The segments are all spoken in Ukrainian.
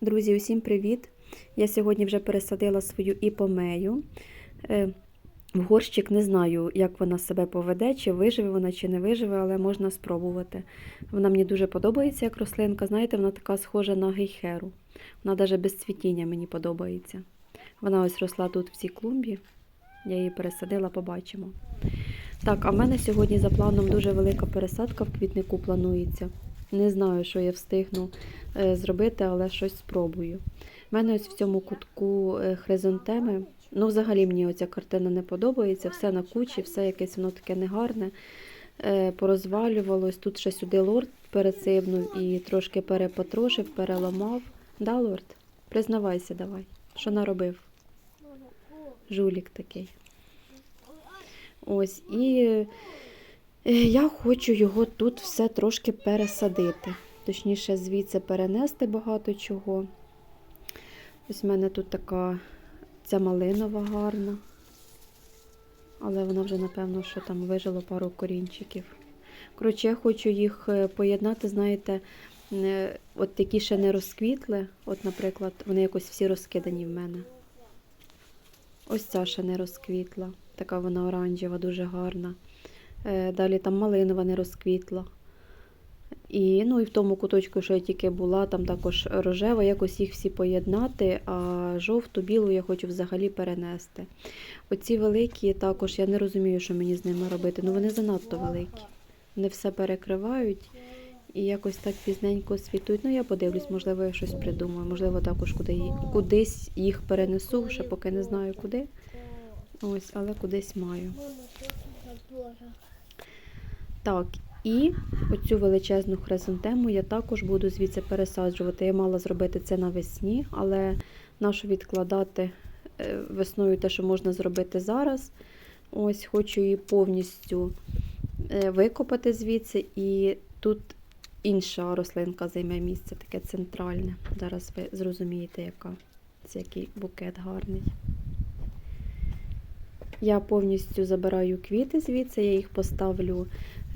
Друзі, усім привіт! Я сьогодні вже пересадила свою іпомею. Е, В горщик не знаю, як вона себе поведе, чи виживе вона, чи не виживе, але можна спробувати. Вона мені дуже подобається як рослинка. Знаєте, вона така схожа на гейхеру. Вона навіть без цвітіння мені подобається. Вона ось росла тут в цій клумбі. Я її пересадила, побачимо. Так, а в мене сьогодні за планом дуже велика пересадка в квітнику планується. Не знаю, що я встигну е, зробити, але щось спробую. У мене ось в цьому кутку е, хризантеми. Ну, взагалі мені оця картина не подобається, все на кучі, все якесь воно таке негарне. Е, Порозвалювалось. Тут ще сюди лорд пересипнув і трошки перепотрошив, переламав. Да, лорд? Признавайся, давай. Що наробив? Жулік такий. Ось, і я хочу його тут все трошки пересадити. Точніше, звідси перенести багато чого. Ось в мене тут така ця малинова гарна. Але вона вже, напевно, що там вижило пару корінчиків. Коротше, я хочу їх е, поєднати, знаєте, е, от такі ще не розквітли. От, наприклад, вони якось всі розкидані в мене. Ось ця ще не розквітла. Така вона оранжева, дуже гарна. Е, Далі там малинова не розквітла. І, ну, і в тому куточку, що я тільки була, там також рожева, якось їх всі поєднати, а жовту, білу я хочу взагалі перенести. Оці великі також я не розумію, що мені з ними робити. Ну вони занадто великі. Вони все перекривають і якось так пізненько світують. Ну, я подивлюсь, можливо, я щось придумаю. Можливо, також куди, кудись їх перенесу, ще поки не знаю куди. Ось, але кудись маю. Так, і оцю величезну хризантему я також буду звідси пересаджувати. Я мала зробити це навесні, але нащо відкладати е, весною те, що можна зробити зараз. Ось хочу її повністю е, викопати звідси, і тут інша рослинка займе місце, таке центральне. Зараз ви зрозумієте, яка це який букет гарний. Я повністю забираю квіти звідси, я їх поставлю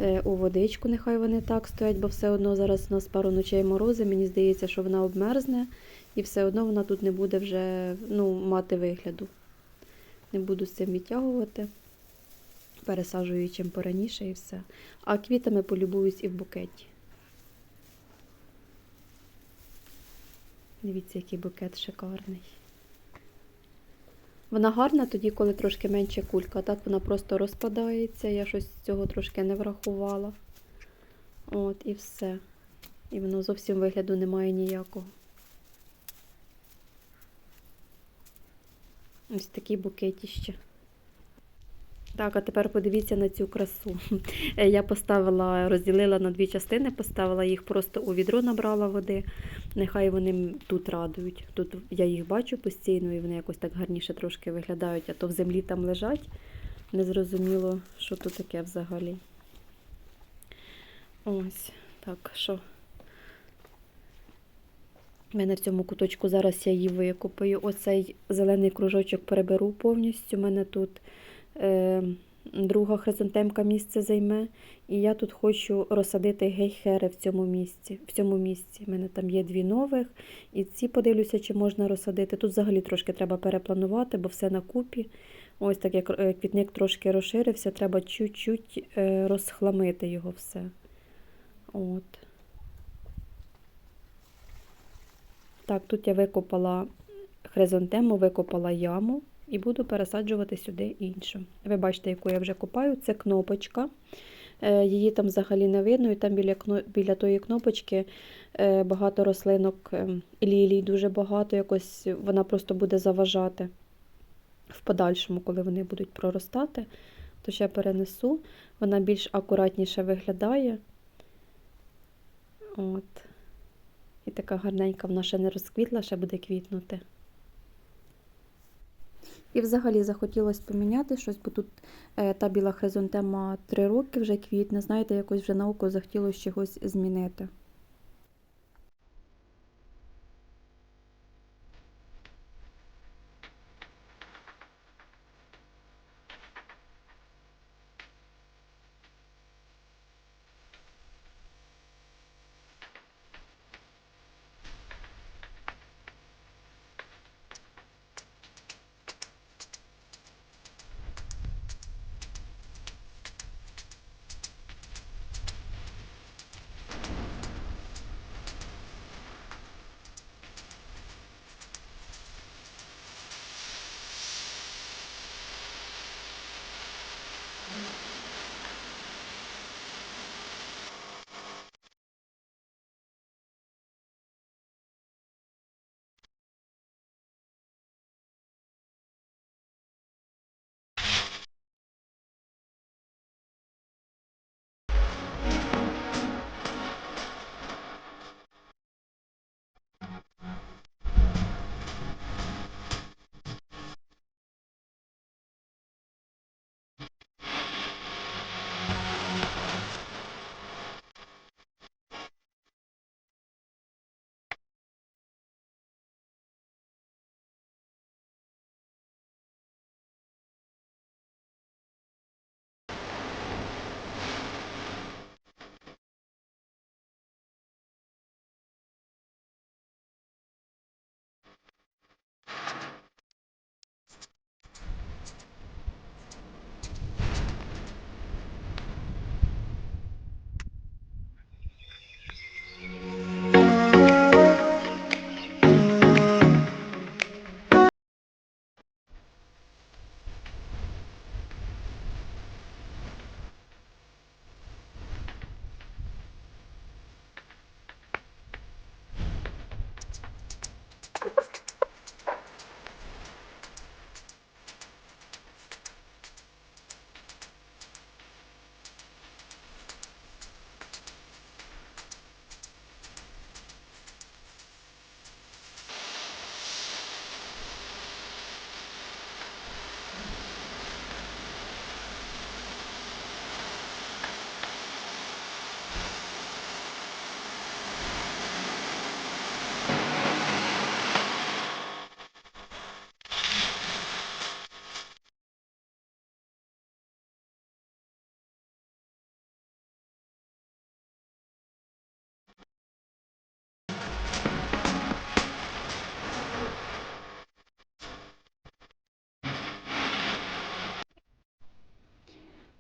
е, у водичку, нехай вони так стоять, бо все одно зараз у нас пару ночей морози. Мені здається, що вона обмерзне, і все одно вона тут не буде вже ну, мати вигляду. Не буду з цим відтягувати. Пересаджую чим пораніше і все. А квітами полюбуюсь і в букеті. Дивіться, який букет шикарний. Вона гарна тоді, коли трошки менше кулька. Так вона просто розпадається. Я щось цього трошки не врахувала. От, і все. І воно зовсім вигляду немає ніякого. Ось такі букетіще. Так, а тепер подивіться на цю красу. Я поставила, розділила на дві частини, поставила їх просто у відро, набрала води. Нехай вони тут радують. Тут я їх бачу постійно, і вони якось так гарніше трошки виглядають, а то в землі там лежать. Незрозуміло, що тут таке взагалі. Ось, так, що. У мене в цьому куточку зараз я її викопаю. Оцей зелений кружочок переберу повністю. У мене тут друга хризантемка місце займе. І я тут хочу розсадити гейхери в цьому місці. В цьому місці. У мене там є дві нових. І ці подивлюся, чи можна розсадити. Тут взагалі трошки треба перепланувати, бо все на купі. Ось так як е, квітник трошки розширився, треба чуть-чуть е, розхламити його все. От. Так, тут я викопала хризантему, викопала яму і буду пересаджувати сюди іншу. Ви бачите, яку я вже копаю. Це кнопочка. Е, Її там взагалі не видно, і там біля біля тої кнопочки е, багато рослинок е, лілій, дуже багато. Якось вона просто буде заважати в подальшому, коли вони будуть проростати. То ще перенесу. Вона більш акуратніше виглядає. От. І така гарненька вона ще не розквітла, ще буде квітнути. І взагалі захотілося поміняти щось, бо тут е, та біла хризантема 3 роки вже квітне, знаєте, якось вже науку захотілося чогось змінити.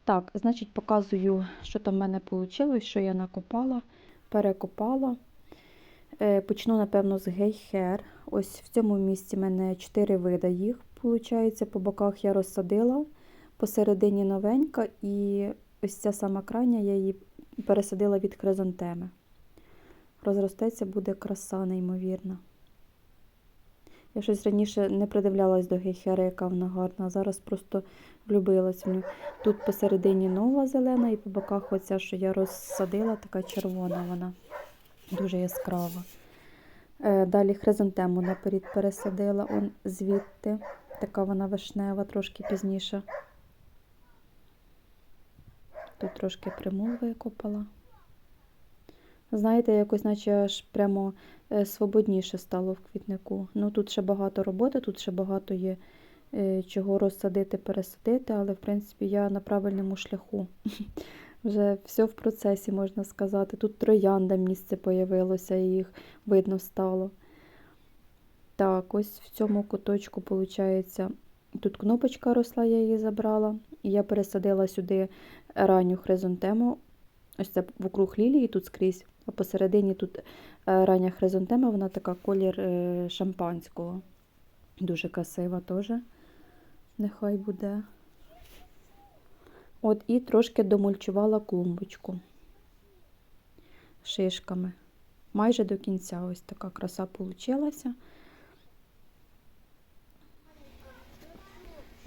Так, значить, показую, що там в мене вийшло, що я накопала, перекопала. Е, Почну, напевно, з гейхер. Ось в цьому місці в мене 4 вида їх. Получається, по боках я розсадила, посередині новенька, і ось ця сама крайня я її пересадила від хризантеми. Розростеться буде краса, неймовірна. Я щось раніше не придивлялась до гейхери, яка вона гарна, а зараз просто влюбилась в нього. Тут посередині нова зелена, і по боках оця, що я розсадила, така червона вона. Дуже яскрава. Е, Далі хризантему наперед пересадила он звідти. Така вона вишнева, трошки пізніше. Тут трошки примул викопала. Знаєте, якось наче аж прямо е, свободніше стало в квітнику. Ну тут ще багато роботи, тут ще багато є е, чого розсадити, пересадити, але в принципі я на правильному шляху. Вже все в процесі, можна сказати. Тут троянда місце появилося, і їх видно стало. Так, ось в цьому куточку, виходить, тут кнопочка росла, я її забрала. І я пересадила сюди ранню хризантему. Ось це вокруг лілії тут скрізь, а посередині тут е, рання хризантема, вона така колір е, шампанського. Дуже красива теж. Нехай буде. От і трошки домульчувала клумбочку шишками. Майже до кінця ось така краса получилася.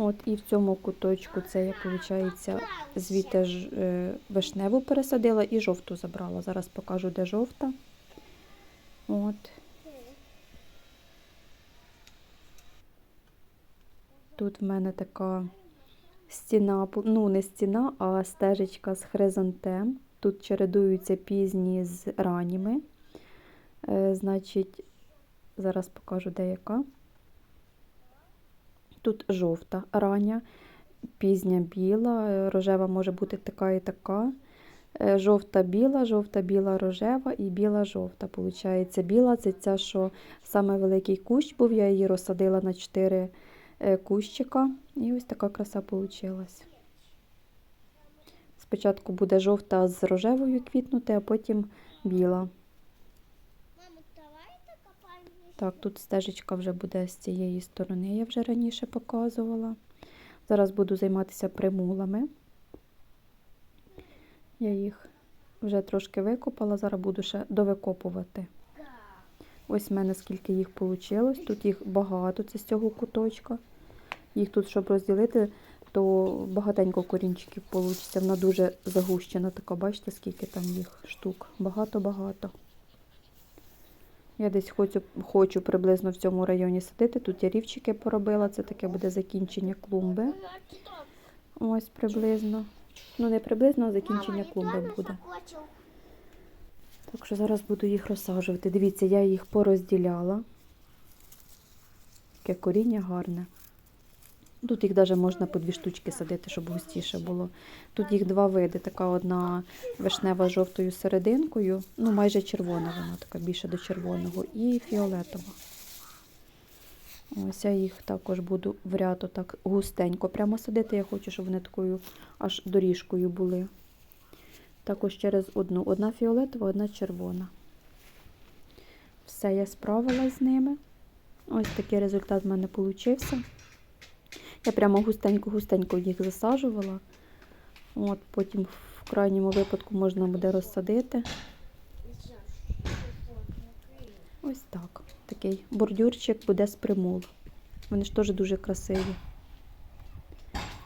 От і в цьому куточку це я, виходить, звідти ж, е, вишневу пересадила і жовту забрала. Зараз покажу, де жовта. От. Тут в мене така стіна, ну не стіна, а стежечка з хризантем. Тут чередуються пізні з ранніми. Е, значить, зараз покажу деяка. Тут жовта рання, пізня біла, е, рожева може бути така і така. Е, Жовта біла, жовта біла рожева і біла жовта. Получається, біла це ця, що саме великий кущ був, я її розсадила на 4 е, кущика. І ось така краса вийшла. Спочатку буде жовта з рожевою квітнути, а потім біла. Так, тут стежечка вже буде з цієї сторони, я вже раніше показувала. Зараз буду займатися примулами. Я їх вже трошки викопала, зараз буду ще довикопувати. Ось в мене скільки їх вийшло. Тут їх багато, це з цього куточка. Їх тут, щоб розділити, то багатенько корінчиків вийде. Вона дуже загущена така, бачите, скільки там їх штук. Багато-багато. Я десь хочу, хочу приблизно в цьому районі садити. Тут я рівчики поробила, це таке буде закінчення клумби. Ось приблизно. Ну, не приблизно, а закінчення клумби буде. Так що зараз буду їх розсаджувати. Дивіться, я їх порозділяла. Таке коріння гарне. Тут їх навіть можна по дві штучки садити, щоб густіше було. Тут їх два види. Така одна вишнева з жовтою серединкою, ну майже червона вона, така більше до червоного, і фіолетова. Ось я їх також буду в ряд так густенько прямо садити. Я хочу, щоб вони такою аж доріжкою були. Також через одну. Одна фіолетова, одна червона. Все, я справилась з ними. Ось такий результат в мене вийшов. Я прямо густенько-густенько їх засаджувала. От, потім в крайньому випадку можна буде розсадити. Ось так. Такий бордюрчик буде з примул. Вони ж теж дуже красиві.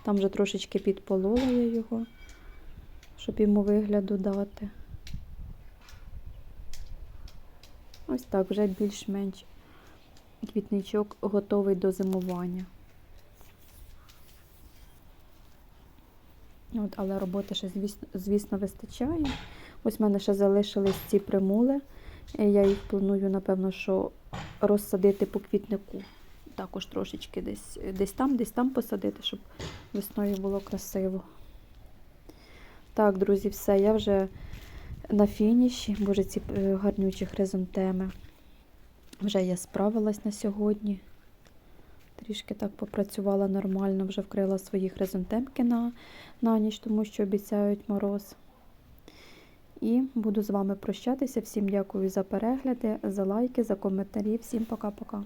Там вже трошечки підполола я його, щоб йому вигляду дати. Ось так, вже більш-менш квітничок готовий до зимування. От, але роботи ще, звісно, звісно, вистачає. Ось в мене ще залишились ці примули. Е, Я їх планую, напевно, що розсадити по квітнику. Також трошечки десь, десь там, десь там посадити, щоб весною було красиво. Так, друзі, все, я вже на фініші. Боже, ці е, гарнючі хризантеми. Вже я справилась на сьогодні. Трішки так попрацювала нормально, вже вкрила свої хризантемки на, на ніч, тому що обіцяють мороз. І буду з вами прощатися. Всім дякую за перегляди, за лайки, за коментарі. Всім пока-пока.